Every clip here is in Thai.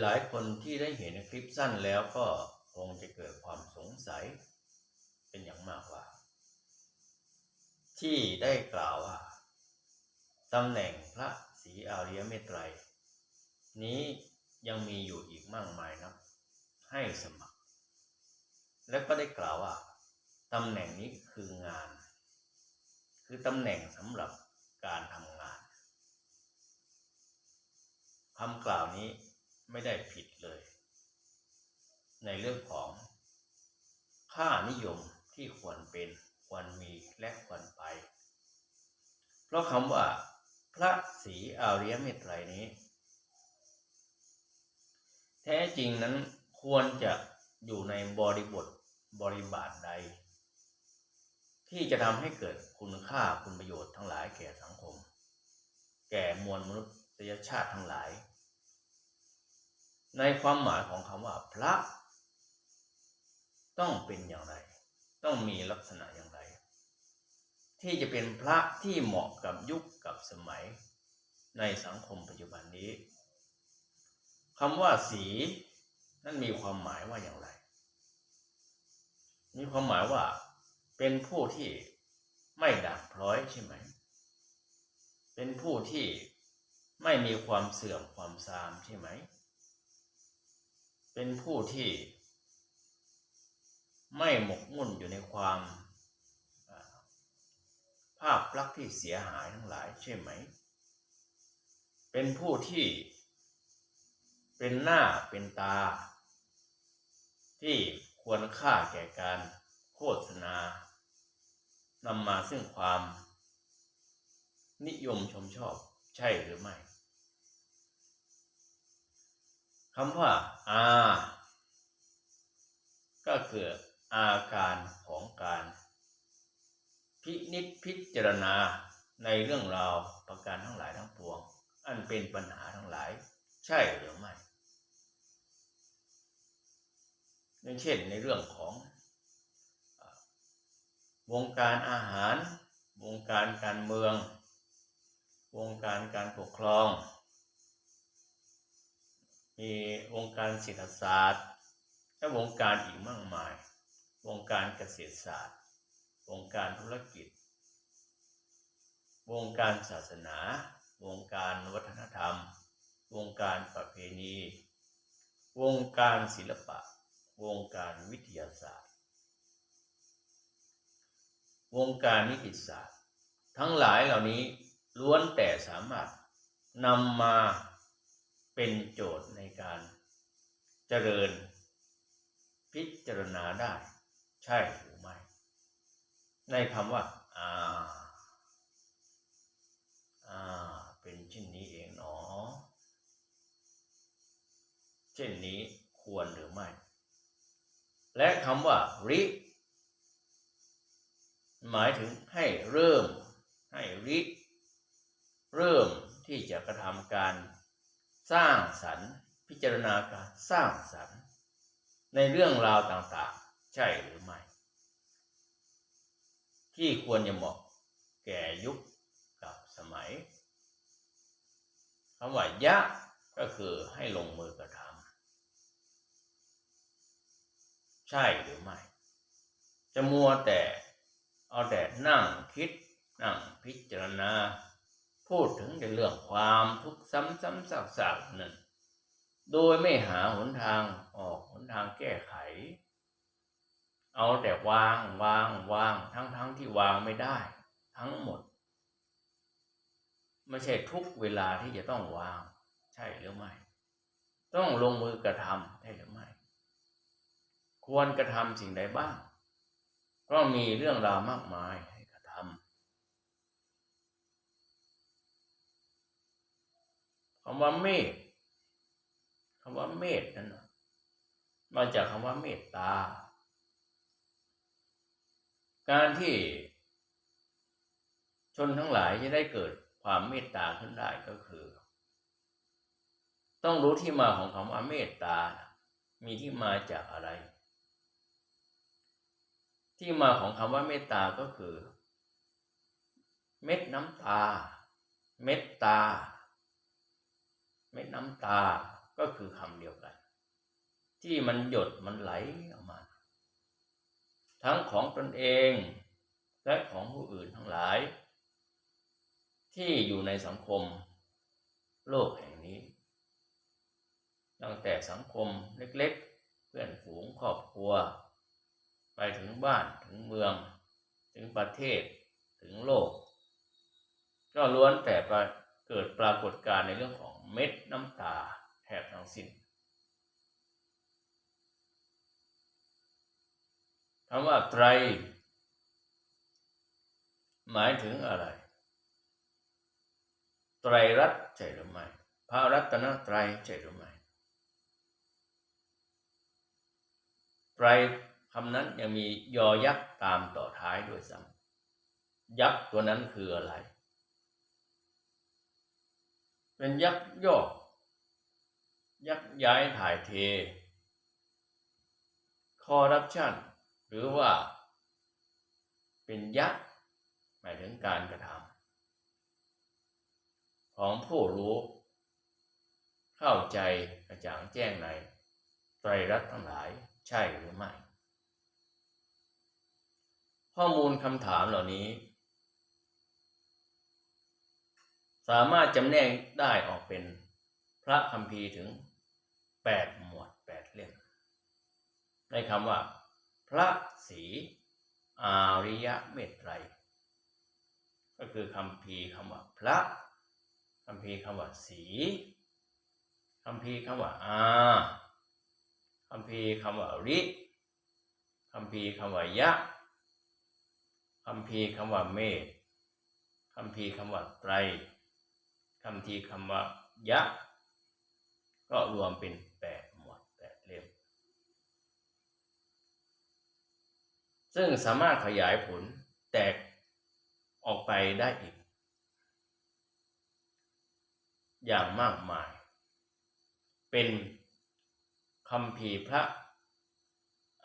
หลายคนที่ได้เห็นคลิปสั้นแล้วก็คงจะเกิดความสงสัยเป็นอย่างมากว่า ที่ได้กล่าวว่าตำแหน่งพระศรีอาริยเมตไตร นี้ยังมีอยู่อีกมากมายนะให้สมัคร และก็ได้กล่าวว่าตำแหน่งนี้คืองาน คือตำแหน่งสำหรับการทำงานคำกล่าวนี้ ไม่ได้ผิดเลย ในเรื่องของค่านิยมที่ควรเป็นควรมีและควรไป เพราะคำว่าพระศรีอาริยเมตไตรนี้ แท้จริงนั้นควรจะอยู่ในบริบทบริบาทใด ที่จะทำให้เกิดคุณค่าคุณประโยชน์ทั้งหลายแก่สังคม แก่มวลมนุษยชาติทั้งหลาย ในความหมายของคำว่าพระ ต้องเป็นอย่างไร ต้องมีลักษณะอย่างไร ที่จะเป็นพระที่เหมาะกับยุคกับสมัย ในสังคมปัจจุบันนี้คำว่าสีนั่นมีความหมายว่าอย่างไร มีความหมายว่าเป็นผู้ที่ไม่ด่างพร้อยใช่ไหม เป็นผู้ที่ไม่มีความเสื่อมความทรามใช่ไหม เป็นผู้ที่ ไม่หมกมุ่นอยู่ในความ ภาพลักษณ์ที่เสียหายทั้งหลายใช่ไหม เป็นผู้ที่ เป็นหน้าเป็นตา ที่ควรค่าแก่การโฆษณานำมาซึ่งความ นิยมชมชอบใช่หรือไม่ คำว่าอาก็คืออาการของการ พินิจพิจารณาในเรื่องราวประการทั้งหลายทั้งปวง อันเป็นปัญหาทั้งหลาย ใช่หรือไม่อย่างเช่นในเรื่องของวงการอาหาร วงการการเมือง วงการการปกครอง มีวงการเศรษฐศาสตร์และวงการอีกมากมาย วงการเกษตรศาสตร์ วงการธุรกิจ วงการศาสนา วงการวัฒนธรรม วงการประเพณี วงการศิลปะ วงการวิทยาศาสตร์ วงการนิติศาสตร์ ทั้งหลายเหล่านี้ล้วนแต่สามารถนำมา เป็นโจทย์ในการเจริญ พิจารณาได้ ใช่หรือไม่ ในคำว่าอ่าอ่าเป็นเช่นนี้เองหนอ เช่นนี้ควรหรือไม่ และคำว่าริหมายถึงให้เริ่มให้ริ เริ่มที่จะกระทำการ สร้างสรรค์ พิจารณาการสร้างสรรค์ ในเรื่องราวต่างๆ ใช่หรือไม่ ที่ควรจะเหมาะแก่ยุคกับสมัยคำว่ายะก็คือให้ลงมือกระทำใช่หรือไม่ จะมัวแต่เอาแต่นั่งคิดนั่งพิจารณา พูดถึงในเรื่องความทุกข์ซ้ำๆซากๆนั่นโดยไม่หาหนทางออกหนทางแก้ไข เอาแต่วางวางวางทั้งทั้งที่วางไม่ได้ ทั้งหมด ไม่ใช่ทุกเวลาที่จะต้องวาง ใช่หรือไม่ ต้องลงมือกระทำใช่หรือไม่ ควรกระทำสิ่งใดบ้างเพราะมีเรื่องราวมากมายให้กระทำคำ ว่าเมตคำว่าเมตนั้นนะมาจากคำว่าเมตตา การที่ชนทั้งหลายจะได้เกิดความเมตตาขึ้นได้ก็คือ ต้องรู้ที่มาของคำว่าเมตตา มีที่มาจากอะไร ที่มาของคำว่าเมตตาก็คือ เม็ดน้ำตา เม็ดตา เม็ดน้ำตาก็คือคำเดียวกัน ที่มันหยดมันไหลออกมา ทั้งของตนเองและของผู้อื่นทั้งหลาย ที่อยู่ในสังคมโลกแห่งนี้ ตั้งแต่สังคมเล็กๆ เพื่อนฝูงครอบครัว ไปถึงบ้านถึงเมือง ถึงประเทศถึงโลก ก็ล้วนแต่เกิดปรากฏการณ์ในเรื่องของ เม็ดน้ำตาแทบทั้งสิ้นคำว่าไตร หมายถึงอะไร ไตรรัตน์ใช่หรือไม่พระรัตนตรัยใช่หรือไม่ไตรคำนั้นยังมียอยักษ์ตามต่อท้ายด้วยซ้ำยักษ์ตัวนั้นคืออะไร เป็นยักย่อยักย้ายถ่ายเท คอร์รัปชันหรือว่า เป็นยักษ์หมายถึงการกระทำของผู้รู้เข้าใจกระจ่างแจ้งในไตรรัตน์ทั้งหลายใช่หรือไม่ ข้อมูลคำถามเหล่านี้ สามารถจำแนกได้ออกเป็นพระคัมภีร์ถึงแปดหมวดแปดเล่มในคำว่า พระศรีอาริยะเมตไตร ก็คือคำพีคำว่าพระคำพีคำว่าสีคำพีคำว่าอาคำพีคำว่าริคำพีคำว่ายะคำพีคำว่าเมตคำพีคำว่าไตร คำทีคำว่ายะ ก็รวมเป็นแปดหมวดแปดเล่ม ซึ่งสามารถขยายผลแตกออกไปได้อีก อย่างมากมาย เป็นคำพีพระ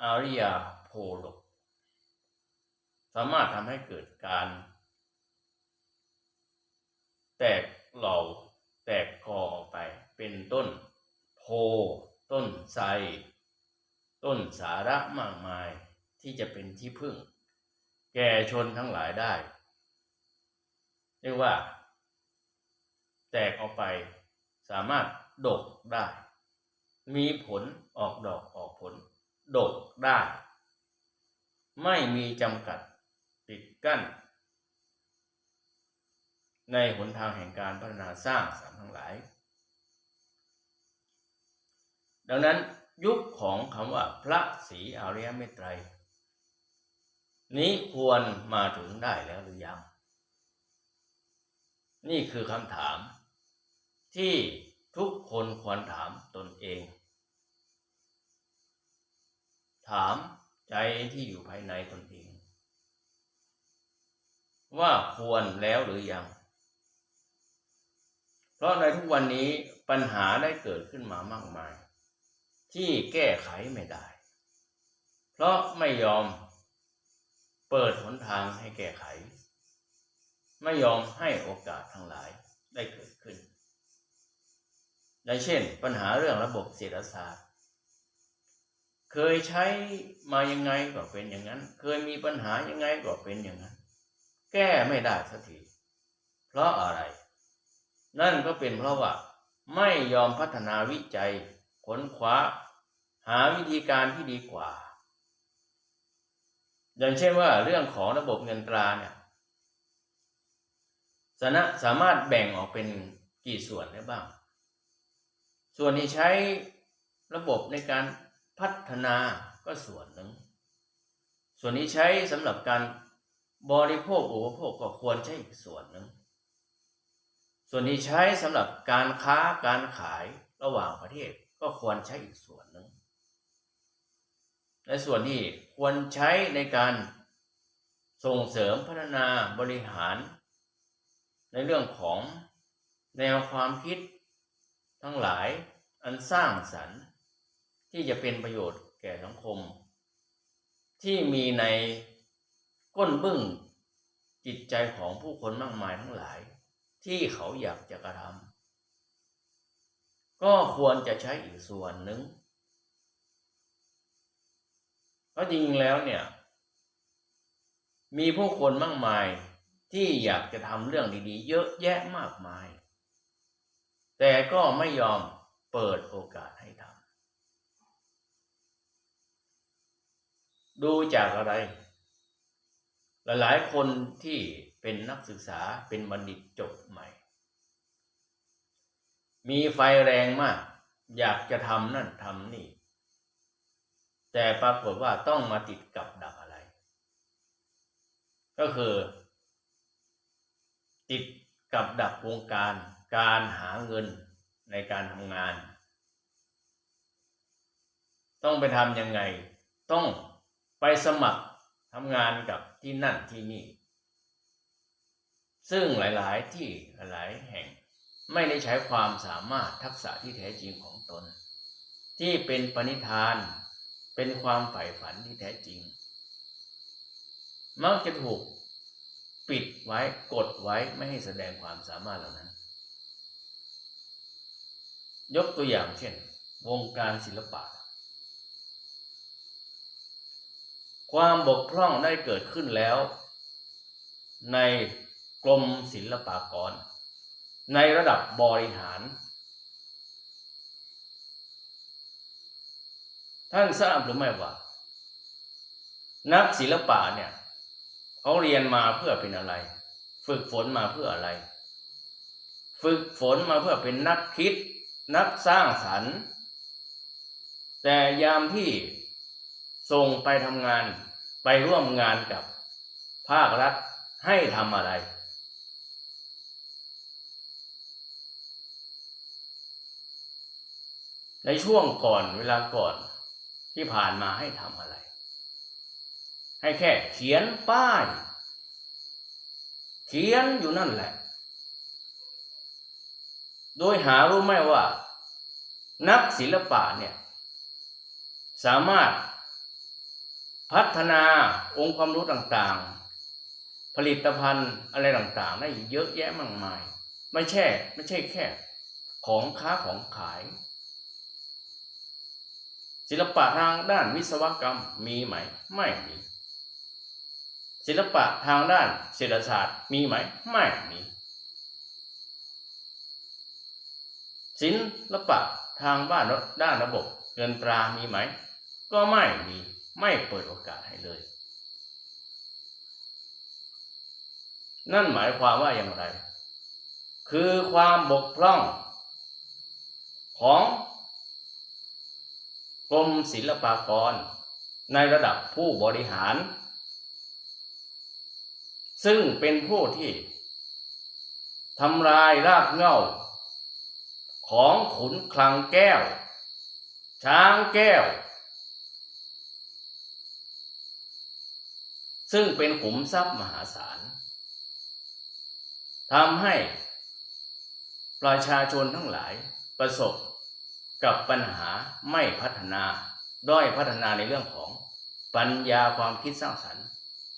อาริยาโพลก สามารถทำให้เกิดการ แตก เหล่าแตกกอออกไปเป็นต้นโพต้นไทรต้นสาระมากมายที่จะเป็นที่พึ่ง แก่ชนทั้งหลายได้ เรียกว่า แตกออกไปสามารถดกได้ มีผลออกดอกออกผล ดกได้ ไม่มีจำกัดปิดกั้น ในหนทางแห่งการพัฒนาสร้างสรรค์ทั้งหลาย ดังนั้นยุคของคำว่าพระศรีอริยเมตไตร นี้ควรมาถึงได้แล้วหรือยัง นี่คือคำถาม ที่ทุกคนควรถามตนเอง ถามใจที่อยู่ภายในตนเอง ว่าควรแล้วหรือยัง เพราะในทุกวันนี้ปัญหาได้เกิดขึ้นมามากมาย ที่แก้ไขไม่ได้ เพราะไม่ยอมเปิดหนทางให้แก้ไข ไม่ยอมให้โอกาสทั้งหลายได้เกิดขึ้นอย่างเช่น ปัญหาเรื่องระบบเศรษฐศาสตร์ เคยใช้มายังไงก็เป็นอย่างนั้น เคยมีปัญหายังไงก็เป็นอย่างนั้น แก้ไม่ได้สักที เพราะอะไร นั่นก็เป็นเพราะว่า ไม่ยอมพัฒนาวิจัยค้นคว้า หาวิธีการที่ดีกว่า อย่างเช่นว่าเรื่องของระบบเงินตราเนี่ยสนะสามารถแบ่งออกเป็นกี่ส่วนได้บ้าง ส่วนที่ใช้ระบบในการพัฒนาก็ส่วนหนึ่ง ส่วนนี้ใช้สำหรับการบริโภคอุปโภคก็ควรใช้อีกส่วนหนึ่ง ส่วนนี้ใช้สำหรับการค้าการขายระหว่างประเทศก็ควรใช้อีกส่วนหนึ่งในส่วนที่ควรใช้ในการส่งเสริมพัฒนาบริหาร ในเรื่องของแนวความคิด ทั้งหลายอันสร้างสรรค์ที่จะเป็นประโยชน์แก่สังคม ที่มีในก้นบึ้งจิตใจของผู้คนมากมายทั้งหลาย ที่เขาอยากจะกระทำก็ควรจะใช้อีกส่วนหนึ่งเพราะจริงๆแล้วเนี่ย มีผู้คนมากมายที่อยากจะทำเรื่องดีๆ เยอะแยะมากมาย แต่ก็ไม่ยอมเปิดโอกาสให้ทำดูจากอะไร หลายๆคนที่ เป็นนักศึกษาเป็นบัณฑิตจบใหม่ มีไฟแรงมาก อยากจะทำนั่นทำนี่ แต่ปรากฏว่าต้องมาติดกับดักอะไร ก็คือ ติดกับดักวงการการหาเงินในการทำงาน ต้องไปทำยังไง ต้องไปสมัครทำงานกับที่นั่นที่นี่ ซึ่งหลาย ๆ ที่หลายแห่งไม่ได้ใช้ความสามารถทักษะที่แท้จริงของตน ที่เป็นปณิธาน เป็นความใฝ่ฝันที่แท้จริง มักจะถูกปิดไว้กดไว้ไม่ให้แสดงความสามารถเหล่านั้น ยกตัวอย่างเช่น วงการศิลปะ ความบกพร่องได้เกิดขึ้นแล้ว ใน รมศิลปากร ในระดับบริหาร ท่านทราบหรือไม่ว่า นักศิลปะเนี่ยเขาเรียนมาเพื่อเป็นอะไร ฝึกฝนมาเพื่ออะไร ฝึกฝนมาเพื่อเป็นนักคิด นักสร้างสรรค์ แต่ยามที่ส่งไปทำงานไปร่วมงานกับภาครัฐให้ทำอะไร ในช่วงก่อนเวลาก่อนที่ผ่านมาให้ทำอะไร ให้แค่เขียนป้าย เขียนอยู่นั่นแหละ โดยหารู้ไหมว่า นักศิลปะเนี่ย สามารถพัฒนาองค์ความรู้ต่างๆ ผลิตภัณฑ์อะไรต่างๆ ได้เยอะแยะมากมาย ไม่ใช่ไม่ใช่แค่ของค้าของขาย ศิลปะทางด้านวิศวกรรมมีไหม ไม่มี ศิลปะทางด้านเศรษฐศาสตร์มีไหม ไม่มีศิลปะทางบ้านด้านระบบเงินตรามีไหม ก็ไม่มีไม่เปิดโอกาสให้เลย นั่นหมายความว่าอย่างไร คือความบกพร่องของ กรมศิลปากร ในระดับผู้บริหาร ซึ่งเป็นผู้ที่ทำลายรากเหง้า ของขุนคลังแก้ว ช้างแก้ว ซึ่งเป็นขุมทรัพย์มหาศาลทำให้ประชาชนทั้งหลายประสบ กับปัญหาไม่พัฒนาด้อยพัฒนาในเรื่องของปัญญาความคิดสร้างสรรค์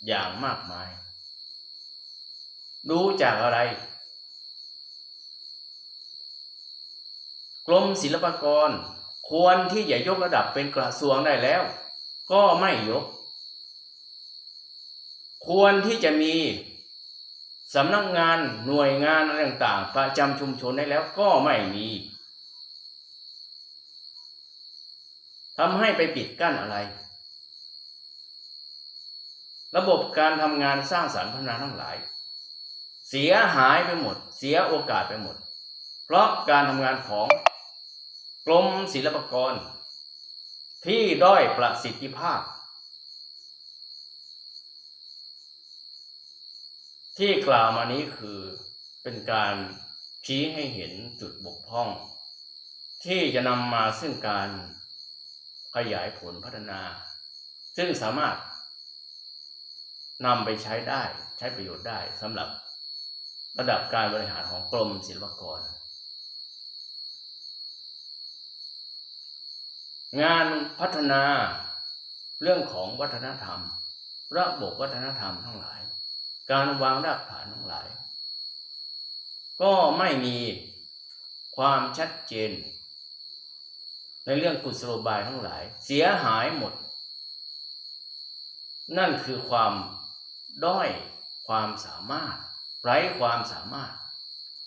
อย่างมากมายดูจากอะไร กรมศิลปากร ควรที่จะยกระดับเป็นกระทรวงได้แล้ว ก็ไม่ยก ควรที่จะมีสำนักงงานหน่วยงานอะไรต่างๆ ประจำชุมชนได้แล้วก็ไม่มี ทำให้ไปปิดกั้นอะไร ระบบการทำงานสร้างสรรค์พัฒนาทั้งหลาย เสียหายไปหมด เสียโอกาสไปหมด เพราะการทำงานของกรมศิลปากร ที่ด้อยประสิทธิภาพ ที่กล่าวมานี้คือเป็นการชี้ให้เห็นจุดบกพร่อง ที่จะนำมาซึ่งการ ขยายผลพัฒนา ซึ่งสามารถนำไปใช้ได้ใช้ประโยชน์ได้สำหรับระดับการบริหารของกรมศิลปากร งานพัฒนาเรื่องของวัฒนธรรม ระบบวัฒนธรรมทั้งหลาย การวางรากฐานทั้งหลาย ก็ไม่มีความชัดเจน ในเรื่องกุศโลบายทั้งหลาย เสียหายหมด นั่นคือความด้อยความสามารถ ไร้ความสามารถ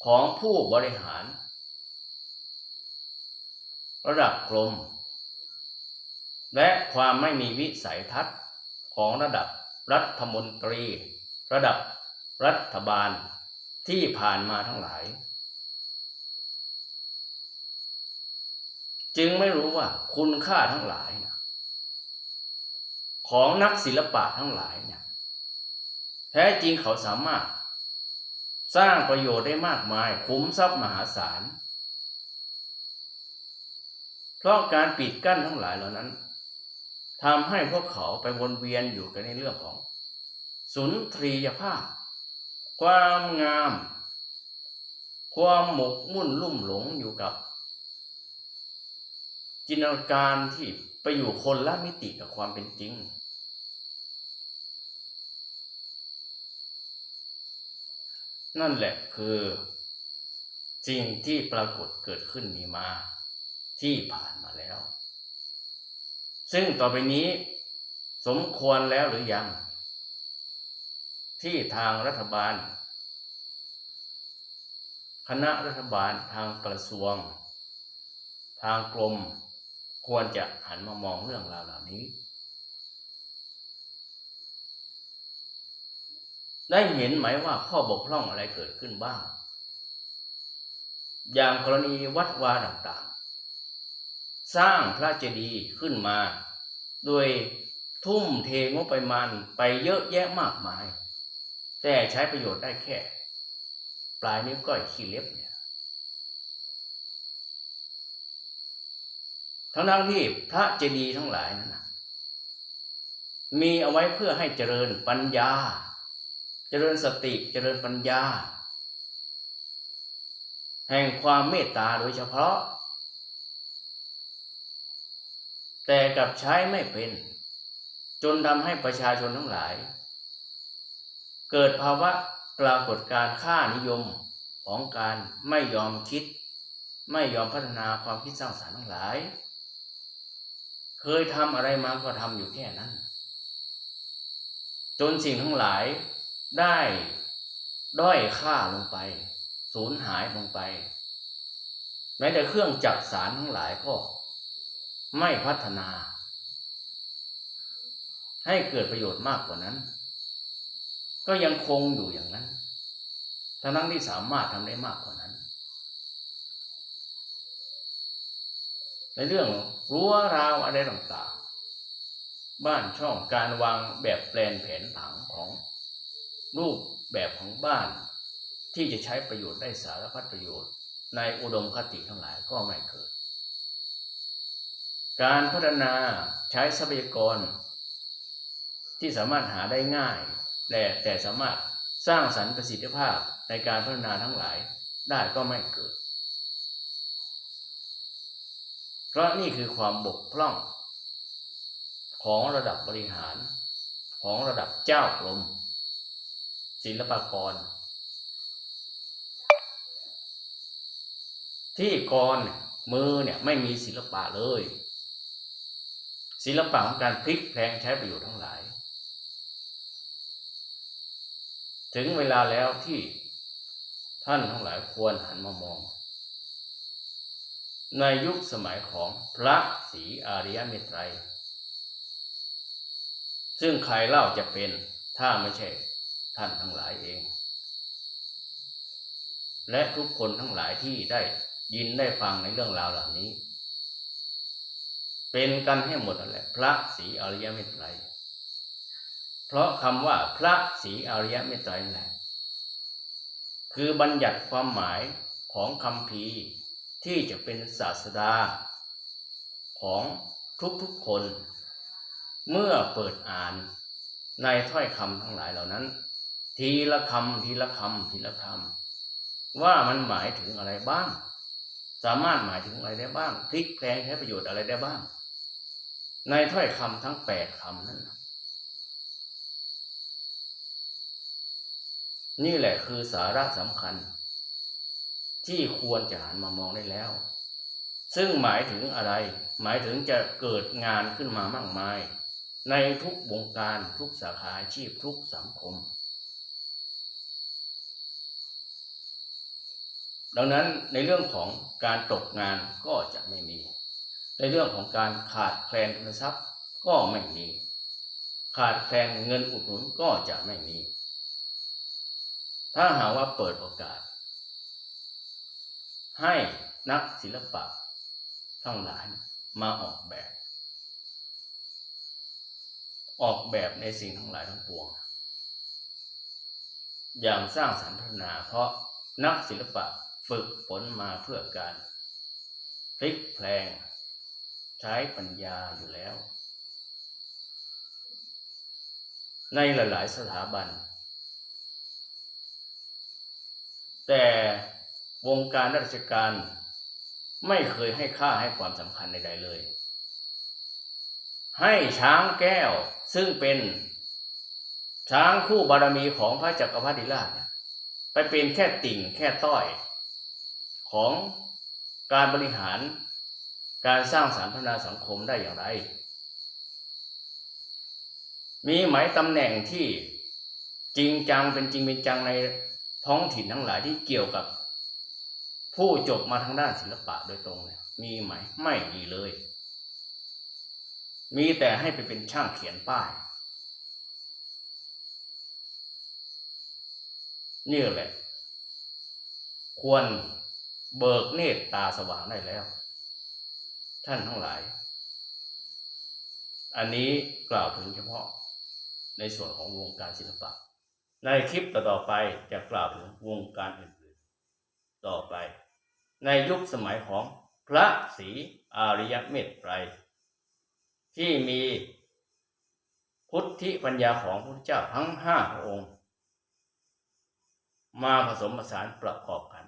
ของผู้บริหาร ระดับกรม และความไม่มีวิสัยทัศน์ของระดับรัฐมนตรี ระดับรัฐบาลที่ผ่านมาทั้งหลาย จึงไม่รู้ว่าคุณค่าทั้งหลายนะของนักศิลปะทั้งหลายเนี่ยแท้จริงเขาสามารถ สร้างประโยชน์ได้มากมาย คุ้มทรัพย์มหาศาลเพราะการปิดกั้นทั้งหลายเหล่านั้นทำให้พวกเขาไปวนเวียนอยู่กันในเรื่องของ สุนทรียภาพ ความงาม ความหมกมุ่นลุ่มหลงอยู่กับ จินตนาการที่ไปอยู่คนละมิติกับความเป็นจริง นั่นแหละคือสิ่งที่ปรากฏเกิดขึ้นมีมาที่ผ่านมาแล้ว ซึ่งต่อไปนี้สมควรแล้วหรือยัง ที่ทางรัฐบาล คณะรัฐบาลทางกระทรวง ทางกรม ควรจะหันมามองเรื่องราวเหล่านี้ ได้เห็นไหมว่าข้อบกพร่องอะไรเกิดขึ้นบ้าง อย่างกรณีวัดวาต่างๆ สร้างพระเจดีย์ขึ้นมา โดยทุ่มเทงบประมาณไปเยอะแยะมากมาย แต่ใช้ประโยชน์ได้แค่ ปลายนิ้วก้อยขี้เล็บเนี่ย ทั้งทั้งที่พระเจดีย์ทั้งหลายนั้นมีเอาไว้เพื่อให้เจริญปัญญา เจริญสติเจริญปัญญา แห่งความเมตตาโดยเฉพาะ แต่กับใช้ไม่เป็น จนทำให้ประชาชนทั้งหลาย เกิดภาวะปรากฏการค่านิยมของการไม่ยอมคิด ไม่ยอมพัฒนาความคิดสร้างสรรค์ทั้งหลาย เคยทำอะไรมาก็ทำอยู่แค่นั้น จนสิ่งทั้งหลายได้ด้อยค่าลงไป สูญหายลงไป แม้แต่เครื่องจักสารทั้งหลายก็ไม่พัฒนา ให้เกิดประโยชน์มากกว่านั้น ก็ยังคงอยู่อย่างนั้น ทั้งนั้นที่สามารถทำได้มากกว่านั้น ในเรื่องรั้วราวอะไรต่างๆ บ้านช่องการวางแบบแปลนแผนผังของรูปแบบของบ้าน ที่จะใช้ประโยชน์ได้สารพัดประโยชน์ ในอุดมคติทั้งหลายก็ไม่เกิด การพัฒนาใช้ทรัพยากร ที่สามารถหาได้ง่ายแต่แต่สามารถสร้างสรรค์ประสิทธิภาพในการพัฒนาทั้งหลายได้ก็ไม่เกิด เพราะนี่คือความบกพร่อง ของระดับบริหาร ของระดับเจ้ากรมศิลปากร ที่กรมือเนี่ยไม่มีศิลปะเลย ศิลปะของการพลิกแพลงใช้ประโยชน์ทั้งหลาย ถึงเวลาแล้วที่ท่านทั้งหลายควรหันมามอง ในยุคสมัยของพระศรีอาริยเมตไตร ซึ่งใครเล่าจะเป็นถ้าไม่ใช่ท่านทั้งหลายเอง และทุกคนทั้งหลายที่ได้ยินได้ฟังในเรื่องราวเหล่านี้ เป็นกันให้หมดนั่นแหละพระศรีอริยเมตไตร เพราะคำว่าพระศรีอริยเมตไตรนั่นแหละคือบัญญัติความหมายของคำพี ที่จะเป็นศาสดา ของทุกๆคน เมื่อเปิดอ่านในถ้อยคำทั้งหลายเหล่านั้น ทีละคำทีละคำทีละคำว่ามันหมายถึงอะไรบ้าง สามารถหมายถึงอะไรได้บ้างพลิกแปลงใช้ประโยชน์อะไรได้บ้าง ในถ้อยคำทั้งแปดคำนั้นนี่แหละคือสาระสำคัญ ที่ควรจะหันมามองได้แล้ว ซึ่งหมายถึงอะไร หมายถึงจะเกิดงานขึ้นมามากมาย ในทุกวงการทุกสาขาอาชีพทุกสังคม ดังนั้นในเรื่องของการตกงานก็จะไม่มี ในเรื่องของการขาดแคลนทุนทรัพย์ก็ไม่มี ขาดแคลนเงินอุดหนุนก็จะไม่มี ถ้าหากว่าเปิดโอกาส ให้นักศิลปะทั้งหลายมาออกแบบ ออกแบบในสิ่งทั้งหลายทั้งปวง อย่างสร้างสรรค์พัฒนาเพราะนักศิลปะฝึกฝนมาเพื่อการพลิกแพลง ใช้ปัญญาอยู่แล้ว ในหลาย ๆ สถาบัน แต่ วงการราชการไม่เคยให้ค่าให้ความสำคัญใดๆเลย ให้ช้างแก้วซึ่งเป็น ช้างคู่บารมีของพระจักรพรรดิราชเนี่ยไปเป็นแค่ติ่งแค่ต้อย ของการบริหารการสร้างสรรค์พัฒนาสังคมได้อย่างไร มีหมายตำแหน่งที่จริงจังเป็นจริงเป็นจังในท้องถิ่นทั้งหลายที่เกี่ยวกับ ผู้จบมาทางด้านศิลปะโดยตรงเนี่ยมีไหมไม่มีเลย มีแต่ให้ไปเป็นช่างเขียนป้าย นี่แหละ ควรเบิกเนตรตาสว่างได้แล้ว ท่านทั้งหลาย อันนี้กล่าวถึงเฉพาะในส่วนของวงการศิลปะ ในคลิปต่อๆไปจะกล่าวถึงวงการอื่นๆ ต่อไป ในยุคสมัยของพระศรีอาริยเมตไตรที่มีพุทธิปัญญาของพระพุทธเจ้าทั้งห้าพระองค์ มาผสมผสานประกอบกัน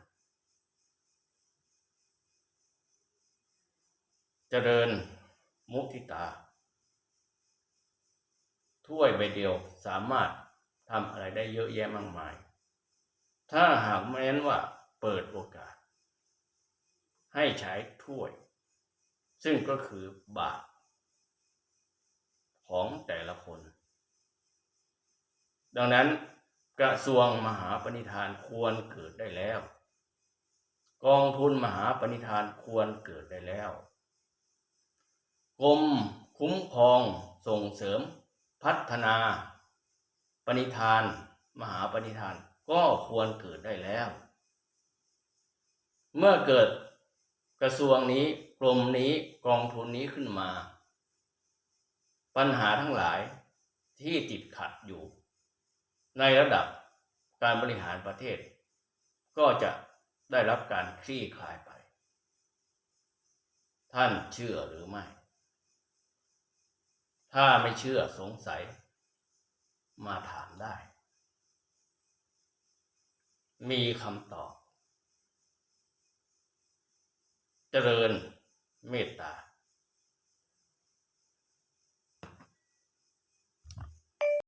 เจริญมุทิตา ถ้วยใบเดียวสามารถทำอะไรได้เยอะแยะมากมาย ถ้าหากแม้นว่าเปิดโอกาส ให้ใช้ถ้วย ซึ่งก็คือบาทของแต่ละคน ดังนั้นกระทรวงมหาปณิธานควรเกิดได้แล้ว กองทุนมหาปณิธานควรเกิดได้แล้วกรมคุ้มครองส่งเสริม พัฒนา ปณิธาน มหาปณิธานก็ควรเกิดได้แล้ว เมื่อเกิด กระทรวงนี้กรมนี้กองทุนนี้ขึ้นมา ปัญหาทั้งหลายที่ติดขัดอยู่ ในระดับการบริหารประเทศ ก็จะได้รับการคลี่คลายไป ท่านเชื่อหรือไม่ ถ้าไม่เชื่อสงสัย มาถามได้ มีคำตอบ เจริญเมตตา